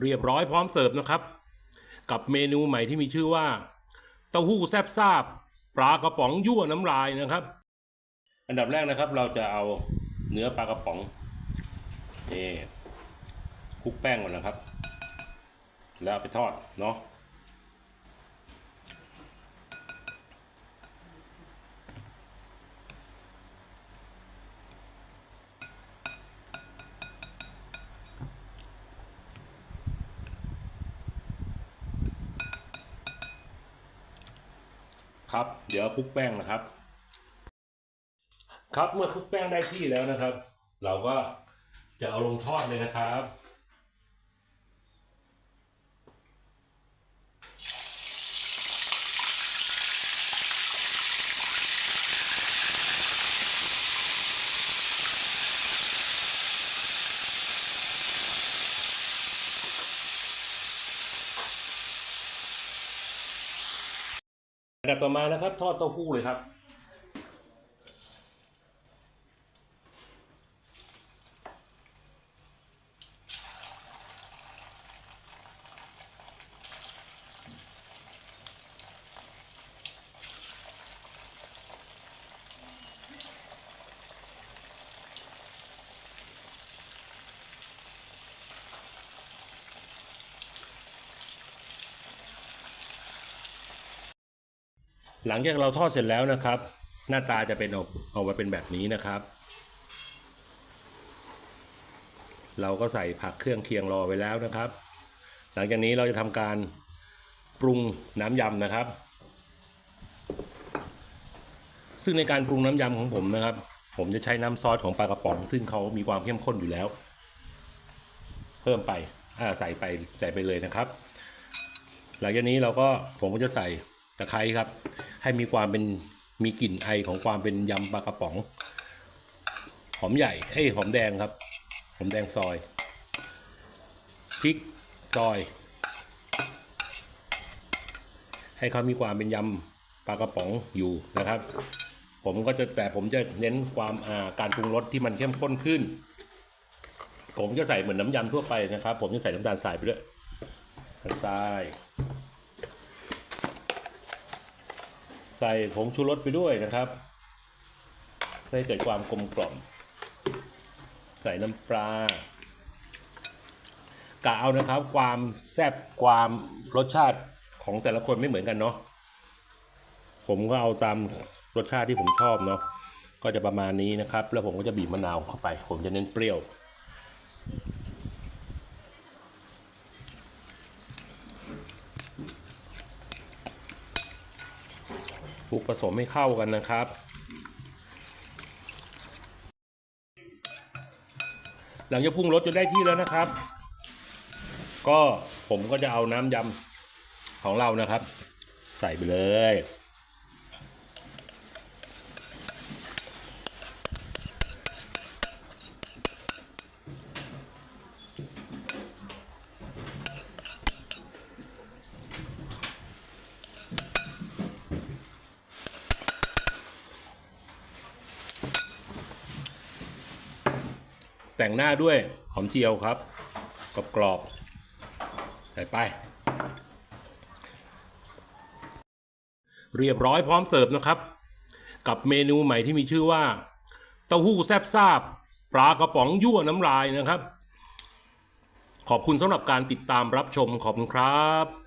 เรียบร้อยพร้อมเสิร์ฟนะครับ กับเมนูใหม่ที่มีชื่อว่าเต้าหู้แซบซาบปลากระป๋องยั่วน้ำลายนะครับ อันดับแรกนะครับ เราจะเอาเนื้อปลากระป๋องนี่คลุกแป้งก่อนนะครับ แล้วไปทอดเนาะ ครับ เดี๋ยวคลุกแป้งนะครับ ครับเมื่อคลุกแป้งได้ที่แล้วนะครับ เราก็จะเอาลงทอดเลยนะครับ อันดับต่อมานะครับ ทอดเต้าหู้เลยครับ หลังจากเราทอดเสร็จแล้วนะครับ หน้าตาจะเป็นออกออกมาเป็นแบบนี้นะครับ เราก็ใส่ผักเครื่องเคียงรอไว้แล้วนะครับ หลังจากนี้เราจะทำการปรุงน้ำยำนะครับ ซึ่งในการปรุงน้ำยำของผมนะครับ ผมจะใช้น้ำซอสของปลากระป๋อง ซึ่งเขามีความเข้มข้นอยู่แล้ว เพิ่มไปใส่ไปใส่ไปเลยนะครับ หลังจากนี้เราก็ผมก็จะใส่ ตะไคร้ครับ ให้มีความเป็นมีกลิ่นไอของความเป็นยำปลากระป๋อง หอมใหญ่เอ้ยหอมแดงครับ หอมแดงซอยพริกซอย ให้เขามีความเป็นยำปลากระป๋องอยู่นะครับ ผมก็จะแต่ผมจะเน้นความอ่าการปรุงรสที่มันเข้มข้นขึ้น ผมจะใส่เหมือนน้ำยำทั่วไปนะครับ ผมจะใส่น้ำตาลทรายไปด้วยน้ำตาลทราย ใส่ผงชูรสไปด้วยนะครับเพื่อให้เกิดความกลมกล่อม ใส่น้ำปลากะเอานะครับ ความแซ่บความรสชาติของแต่ละคนไม่เหมือนกันเนาะผมก็เอาตามรสชาติที่ผมชอบเนาะก็จะประมาณนี้นะครับ แล้วผมก็จะบีบมะนาวเข้าไป ผมจะเน้นเปรี้ยว คลุกผสมให้เข้ากันนะครับ หลังจากพุ่งรสจนได้ที่แล้วนะครับ ก็ผมก็จะเอาน้ำยำของเรานะครับ ใส่ไปเลย แต่งหน้าด้วยหอมเจียวครับกรอบกรอบๆใส่ไป เรียบร้อยพร้อมเสิร์ฟนะครับ กับเมนูใหม่ที่มีชื่อว่า เต้าหู้แซบซาบปลากระป๋องยั่วน้ำลายนะครับ ขอบคุณสำหรับการติดตามรับชมขอบคุณครับ